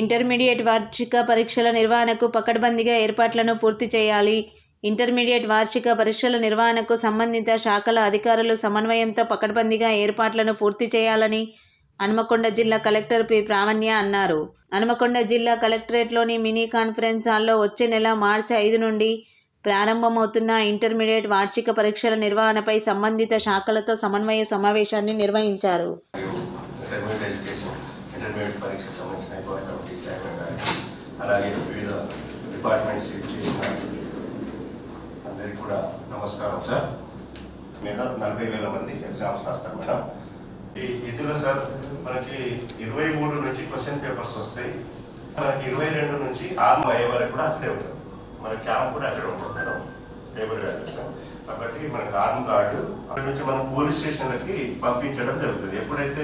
Intermediate వార్షిక పరీక్షల నిర్వహణకు పకడ్బందీగా ఏర్పాట్లను పూర్తి చేయాలి. ఇంటర్మీడియట్ వార్షిక పరీక్షల నిర్వహణకు సంబంధిత శాఖల అధికారులు సమన్వయంతో పకడ్బందీగా ఏర్పాట్లను పూర్తి చేయాలని హనుమకొండ జిల్లా కలెక్టర్ పి. ప్రావణ్య అన్నారు. హనుమకొండ జిల్లా కలెక్టరేట్లోని మినీ కాన్ఫరెన్స్ హాల్లో వచ్చే నెల మార్చి ఐదు నుండి ప్రారంభమవుతున్న ఇంటర్మీడియట్ వార్షిక పరీక్షల నిర్వహణపై సంబంధిత శాఖలతో సమన్వయ సమావేశాన్ని నిర్వహించారు. ఇంటర్మీడియట్ పరీక్షకు సంబంధించిన హైకోర్టు కమిటీ చైర్మన్ అలాగే వివిధ డిపార్ట్మెంట్స్ చేసిన అందరికీ కూడా నమస్కారం సార్ మీద నలభై వేల మంది ఎగ్జామ్స్ రాస్తారు మేడం. ఈ ఇందులో సార్ మనకి ఇరవై మూడు నుంచి క్వశ్చన్ పేపర్స్ వస్తాయి. మనకి ఇరవై రెండు నుంచి ఆరు అయ్యే వరకు కూడా అక్కడే ఉంటుంది మన క్యాంప్ కూడా అక్కడే ఉంటుంది మేడం. కాబట్టి మనకి ఆర్మ్ కార్డు అక్కడి నుంచి మనం పోలీస్ స్టేషన్లకి పంపించడం జరుగుతుంది. ఎప్పుడైతే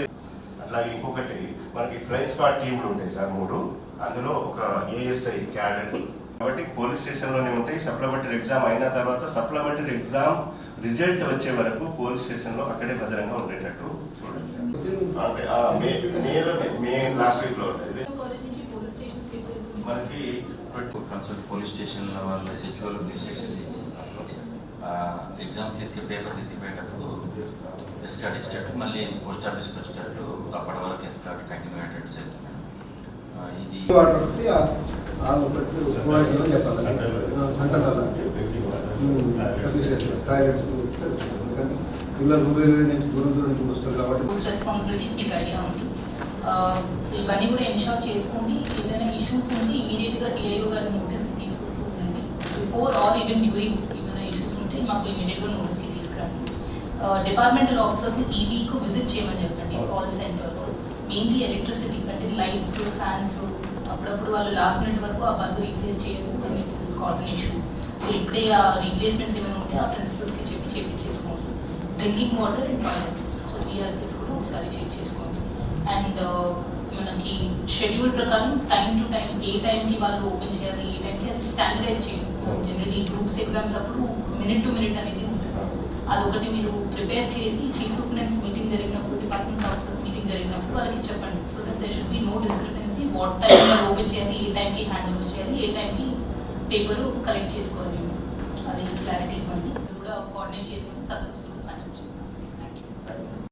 అట్లాగే ఇంకొకటి మనకి ఫ్లైయింగ్ స్క్వాడ్ టీంలు ఉంటాయి సార్ మూడు. అందులో ఒక ఏఎస్ఐ క్యాడెట్ కాబట్టి పోలీస్ స్టేషన్లోనే ఉంటాయి. సప్లిమెంటరీ ఎగ్జామ్ అయిన తర్వాత సప్లిమెంటరీ ఎగ్జామ్ రిజల్ట్ వచ్చే వరకు పోలీస్ స్టేషన్లో అక్కడే భద్రంగా ఉండేటట్టు చూడండి అంటే ఆ, మే మేలో మే లాస్ట్ వీక్లో ఉంటుంది కాలేజ్ నుంచి పోలీస్ స్టేషన్స్కి ఎప్పుడు మనకి కన్సల్ట్ పోలీస్ స్టేషన్ల వాళ్ళు ఎస్హెచ్ఓలు ఇన్స్ట్రక్షన్స్ ఇచ్చి ఎగ్జామ్ తీసుకు పేపర్ తీసుకుపోయేటప్పుడు ఎస్కార్డ్ ఇచ్చేటట్టు మళ్ళీ పోస్ట్ ఆఫీస్కి వచ్చేటట్టు అప్పటి వరకు ఎస్కార్డ్ కంటిన్యూ అయ్యేటట్టు చేస్తాం మేడం ఆ, ఇది సో ఇవన్నీ కూడా ఎన్షోర్ చేసుకొని ఏదైనా ఇష్యూస్ ఉంటే ఇమీడియట్గా డిఐఓ గారి నోటీస్కి తీసుకొస్తూ ఉండండి. బిఫోర్ ఆర్ ఈవెన్ డ్యూరింగ్ మాకు ఇమీడియట్గా నోటీస్కి తీసుకురండి. డిపార్ట్మెంటల్ ఆఫీసర్స్ని ఈ వీక్ విజిట్ చేయమని చెప్పండి కాల్ సెంటర్స్ మెయిన్లీ ఎలక్ట్రిసిటీ అంటే లైట్స్ ఫ్యాన్స్ అప్పుడప్పుడు వాళ్ళు లాస్ట్ మినిట్ వరకు ఆ బల్బు రీప్లేస్ చేయరు అని కాజ్ ఇష్యూ సో ఇప్పుడే ఆ రీప్లేస్మెంట్స్ ఏమైనా ఉంటే ఆ ప్రిన్సిపల్స్కి చెప్పి చేపించేసుకోండి drinking water and toilets so PRCs కూడా ఒకసారి చెక్ చేసుకోండి. అండ్ uh, మనకి షెడ్యూల్ ప్రకారం టైం టు టైం ఏ టైంకి వాళ్ళు ఓపెన్ చేయాలి ఏ టైంకి అది స్టాండర్డైజ్ చేయండి జనరలీ గ్రూప్స్ ఎగ్జామ్స్ అప్పుడు మినిట్ టు మినిట్ అనేది ఉంటుంది. అదొకటి మీరు ప్రిపేర్ చేసి చీఫ్ సూపరెన్స్ మీటింగ్ జరిగినప్పుడు డిపార్ట్మెంట్ ఆఫీసర్స్ మీటింగ్ జరిగినప్పుడు వాళ్ళకి చెప్పండి. So that they should be no discrepancy what time open చేయాలి ఏ టైంకి హ్యాండ్ ఓవర్ చేయాలి ఏ టైంకి పేపర్ కలెక్ట్ చేసుకోవాలి. అది క్లారిటీ ఇవ్వండి. కూడా కోఆర్డినేట్ చేసుకుని సక్సెస్ఫుల్